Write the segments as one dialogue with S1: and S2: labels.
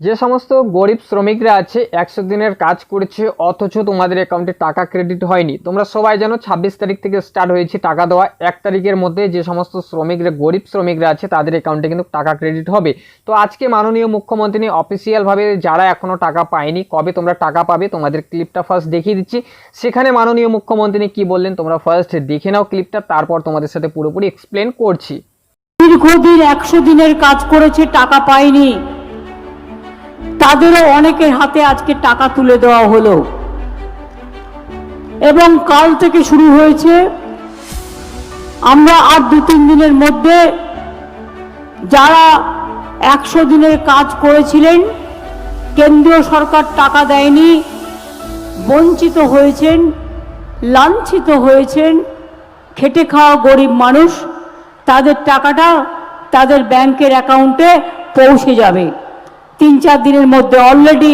S1: যে সমস্ত গরিব শ্রমিকরা আছে, একশো দিনের কাজ করেছে, অথচ তোমাদের অ্যাকাউন্টে টাকা ক্রেডিট হয়নি। তোমরা সবাই জানো, ছাব্বিশ তারিখ থেকে স্টার্ট হয়েছে টাকা দেওয়া। এক তারিখের মধ্যে যে সমস্ত শ্রমিকরা, গরিব শ্রমিকরা আছে, তাদের অ্যাকাউন্টে কিন্তু টাকা ক্রেডিট হবে। তো আজকে মাননীয় মুখ্যমন্ত্রী অফিসিয়ালভাবে যারা এখনও টাকা পায়নি, কবে তোমরা টাকা পাবে, তোমাদের ক্লিপটা ফার্স্ট দেখিয়ে দিচ্ছি। সেখানে মাননীয় মুখ্যমন্ত্রী কি বললেন, তোমরা ফার্স্ট দেখে নাও ক্লিপটা তারপর তোমাদের সাথে পুরোপুরি এক্সপ্লেন করছি।
S2: দীর্ঘদিন একশো দিনের কাজ করেছে, টাকা পায়নি। তাদেরও অনেকের হাতে আজকে টাকা তুলে দেওয়া হলো। এবং কাল থেকে শুরু হয়েছে। আমরা আর দু তিন দিনের মধ্যে যারা একশো দিনের কাজ করেছিলেন, কেন্দ্রীয় সরকার টাকা দেয়নি, বঞ্চিত হয়েছেন, লাঞ্ছিত হয়েছেন, খেটে খাওয়া গরিব মানুষ, তাদের টাকাটা তাদের ব্যাংকের অ্যাকাউন্টে পৌঁছে যাবে। তিন চার দিনের মধ্যে অলরেডি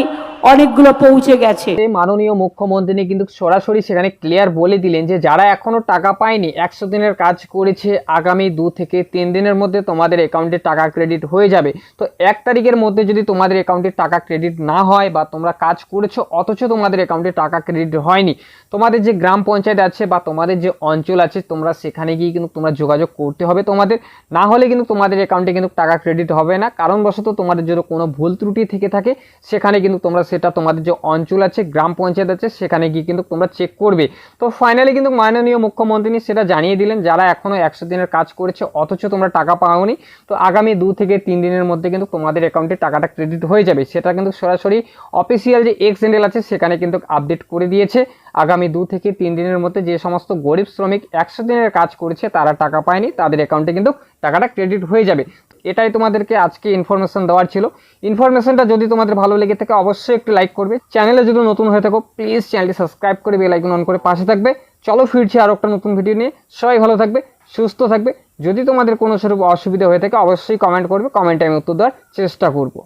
S2: অনেকগুলো পৌঁছে গেছে।
S1: মাননীয় মুখ্যমন্ত্রী কিন্তু সরাসরি সেখানে ক্লিয়ার বলে দিলেন যে যারা এখনও টাকা পায়নি, একশো দিনের কাজ করেছে, আগামী দু থেকে তিন দিনের মধ্যে তোমাদের অ্যাকাউন্টে টাকা ক্রেডিট হয়ে যাবে। তো এক তারিখের মধ্যে যদি তোমাদের অ্যাকাউন্টে টাকা ক্রেডিট না হয় বা তোমরা কাজ করেছ, অথচ তোমাদের অ্যাকাউন্টে টাকা ক্রেডিট হয়নি, তোমাদের যে গ্রাম পঞ্চায়েত আছে বা তোমাদের যে অঞ্চল আছে, তোমরা সেখানে গিয়ে কিন্তু তোমরা যোগাযোগ করতে হবে তোমাদের। না হলে কিন্তু তোমাদের অ্যাকাউন্টে কিন্তু টাকা ক্রেডিট হবে না। কারণবশত তোমাদের যদি কোনো ভুল ত্রুটি থেকে থাকে, সেখানে কিন্তু তোমরা সেটা তোমাদের যে অঞ্চল আছে, গ্রাম পঞ্চায়েত আছে, সেখানে গিয়ে কিন্তু তোমরা চেক করবে। তো ফাইনালি কিন্তু মাননীয় মুখ্যমন্ত্রী সেটা জানিয়ে দিলেন, যারা এখনও একশো দিনের কাজ করেছে, অথচ তোমরা টাকা পাওনি, তো আগামী দু থেকে তিন দিনের মধ্যে কিন্তু তোমাদের অ্যাকাউন্টে টাকাটা ক্রেডিট হয়ে যাবে। সেটা কিন্তু সরাসরি অফিসিয়াল যে এক্স হ্যান্ডেল আছে, সেখানে কিন্তু আপডেট করে দিয়েছে। আগামী দু থেকে তিন দিনের মধ্যে যে সমস্ত গরিব শ্রমিক একশো দিনের কাজ করেছে, তারা টাকা পায়নি, তাদের অ্যাকাউন্টে কিন্তু টাকাটা ক্রেডিট হয়ে যাবে। এটাই তোমাদেরকে আজকে ইনফরমেশন দেওয়ার ছিল। ইনফরমেশনটা যদি তোমাদের ভালো লেগে থাকে, অবশ্যই একটু লাইক করবে। চ্যানেলে যদি নতুন হয়ে থাকো প্লিজ চ্যানেলটি সাবস্ক্রাইব করে বেল আইকন অন করে পাশে থাকবে। চলো ফিরছি আরও একটা নতুন ভিডিও নিয়ে। সবাই ভালো থাকবে, সুস্থ থাকবে। যদি তোমাদের কোনো স্বরূপ অসুবিধা হয়ে থাকে, অবশ্যই কমেন্ট করবে। কমেন্টে আমি উত্তর দেওয়ার চেষ্টা করব।